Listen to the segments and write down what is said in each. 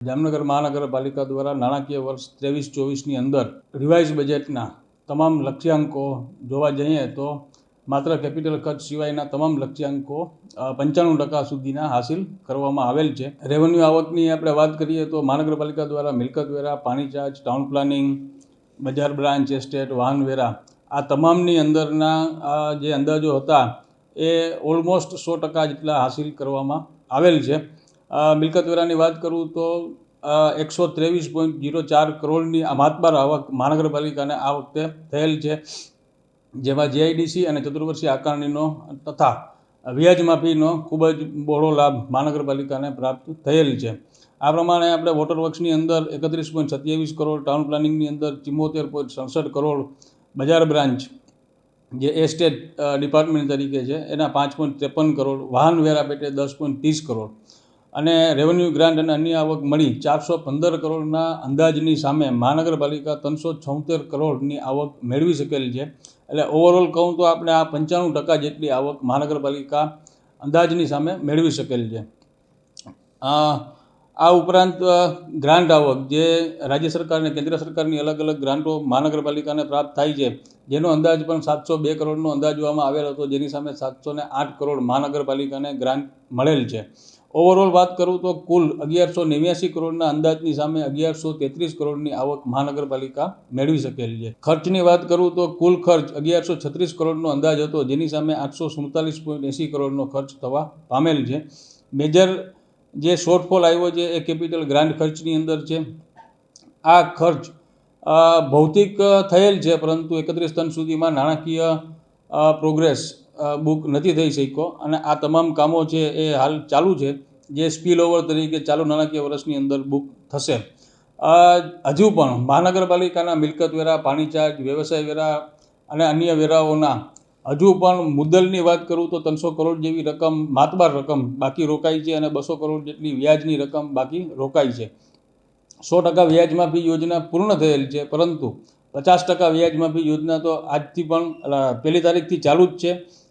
જામનગર મહાનગરપાલિકા દ્વારા નાણાકીય વર્ષ ત્રેવીસ ચોવીસની અંદર રિવાઇઝ બજેટના તમામ લક્ષ્યાંકો જોવા જઈએ તો માત્ર કેપિટલ ખર્ચ સિવાયના તમામ લક્ષ્યાંકો પંચાણું ટકા સુધીના હાસિલ કરવામાં આવેલ છે. રેવન્યુ આવકની આપણે વાત કરીએ તો મહાનગરપાલિકા દ્વારા મિલકત વેરા, પાણી ચાર્જ ટાઉન પ્લાનિંગ બજાર બ્રાન્ચ એસ્ટેટ વાહન વેરા, આ તમામની અંદરના જે અંદાજો હતા એ ઓલમોસ્ટ સો ટકા જેટલા હાસિલ કરવામાં આવેલ છે. મિલકત વેરાની વાત કરું તો એકસો ત્રેવીસ પોઈન્ટ જીરો ચાર કરોડની આ માતબાર આવક મહાનગરપાલિકાને આ વખતે થયેલ છે, જેમાં જીઆઈડીસી અને ચતુર્વર્ષીય આકારણીનો તથા વ્યાજ માફીનો ખૂબ જ બહોળો લાભ મહાનગરપાલિકાને પ્રાપ્ત થયેલ છે. આ પ્રમાણે આપણે વોટર વર્ક્સની અંદર એકત્રીસ પોઈન્ટ સત્યાવીસ કરોડ, ટાઉન પ્લાનિંગની અંદર ચિમોતેર પોઈન્ટ સડસઠ કરોડ બજાર બ્રાન્ચ, જે એસ્ટેટ ડિપાર્ટમેન્ટ તરીકે છે, એના પાંચ પોઈન્ટ ત્રેપન કરોડ, વાહન વેરા પેટે દસ પોઈન્ટ ત્રીસ કરોડ. અને રેવન્યુ ગ્રાન્ટ અને અન્ય આવક મળી ચારસો પંદર કરોડના અંદાજની સામે મહાનગરપાલિકા ત્રણસો છોતેર કરોડની આવક મેળવી શકેલી છે. એટલે ઓવરઓલ કહું તો આપણે આ પંચાણું ટકા જેટલી આવક મહાનગરપાલિકા અંદાજની સામે મેળવી શકેલ છે. આ ઉપરાંત ગ્રાન્ટ આવક જે રાજ્ય સરકાર અને કેન્દ્ર સરકારની અલગ અલગ ગ્રાન્ટો મહાનગરપાલિકાને પ્રાપ્ત થાય છે, જેનો અંદાજ પણ સાતસો બે કરોડનો અંદાજવામાં આવેલ હતો, જેની સામે સાતસો ને આઠ કરોડ મહાનગરપાલિકાને ગ્રાન્ટ મળેલ છે. ઓવરઓલ વાત કરું તો કુલ અગિયારસો નેવ્યાસી કરોડના અંદાજની સામે અગિયારસો તેત્રીસ કરોડની આવક મહાનગરપાલિકા મેળવી શકેલી છે. ખર્ચની વાત કરું તો કુલ ખર્ચ અગિયારસો છત્રીસ કરોડનો અંદાજ હતો, જેની સામે આઠસો સુડતાલીસ પોઈન્ટ એંસી કરોડનો ખર્ચ થવા પામેલ છે. મેજર જે શોર્ટફોલ આવ્યો છે એ કેપિટલ ગ્રાન્ટ ખર્ચની અંદર છે. આ ખર્ચ ભૌતિક થયેલ છે, પરંતુ એકત્રીસ ટન સુધીમાં નાણાકીય પ્રોગ્રેસ બુક નથી થઈ શક્યો. અને આ તમામ કામો છે એ હાલ ચાલુ છે, જે સ્પીલ ઓવર તરીકે ચાલુ નાણાકીય વર્ષની અંદર બુક થશે. હજુ પણ મહાનગરપાલિકાના મિલકત વેરા પાણી ચાર્જ વ્યવસાય વેરા અને અન્ય વેરાઓના હજુ પણ મુદ્દલની વાત કરું તો ત્રણસો કરોડ જેવી રકમ, માતબાર રકમ બાકી રોકાઈ છે અને બસો કરોડ જેટલી વ્યાજની રકમ બાકી રોકાઈ છે. સો ટકા વ્યાજમાફી યોજના પૂર્ણ થયેલ છે, પરંતુ પચાસ ટકા વ્યાજ માફી યોજના તો આજથી પણ પહેલી તારીખથી ચાલુ જ છે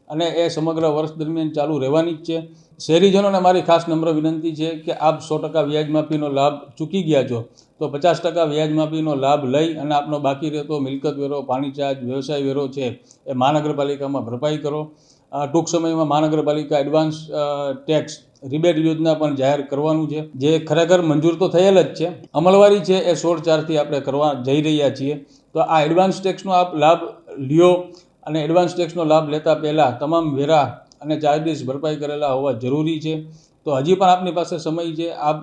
અને એ સમગ્ર વર્ષ દરમિયાન ચાલુ રહેવાની જ છે. શહેરીજનોને મારી ખાસ નમ્ર વિનંતી છે કે આપ સો ટકા વ્યાજ માફીનો લાભ ચૂકી ગયા છો, તો પચાસ ટકા વ્યાજ માફીનો લાભ લઈ અને આપનો બાકી રહેતો મિલકત વેરો, પાણી ચાર્જ, વ્યવસાય વેરો છે એ મહાનગરપાલિકામાં ભરપાઈ કરો. ટૂંક સમયમાં મહાનગરપાલિકા એડવાન્સ ટેક્સ રિબેટ યોજના પણ જાહેર કરવાનું છે, જે ખરેખર મંજૂર તો થયેલ જ છે. અમલવારી છે એ સોળ ચારથી આપણે કરવા જઈ રહ્યા છીએ. તો આ એડવાન્સ ટેક્સનો આપ લાભ લ્યો અને એડવાન્સ ટેક્સનો લાભ લેતા પહેલાં તમામ વેરા અને ચાર્જીસ ભરપાઈ કરેલા હોવા જરૂરી છે. તો હજી પણ આપની પાસે સમય છે. આપ,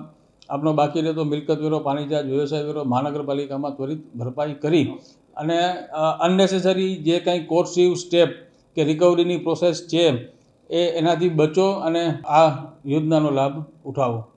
આપનો બાકી રહેતો મિલકત વેરો પાણી ચાર્જ વ્યવસાય વેરો મહાનગરપાલિકામાં ત્વરિત ભરપાઈ કરી અને અનનેસેસરી જે કંઈ કોર્સિવ સ્ટેપ કે રિકવરીની પ્રોસેસ છે, એ એનાથી બચો અને આ યોજનાનો લાભ ઉઠાવો.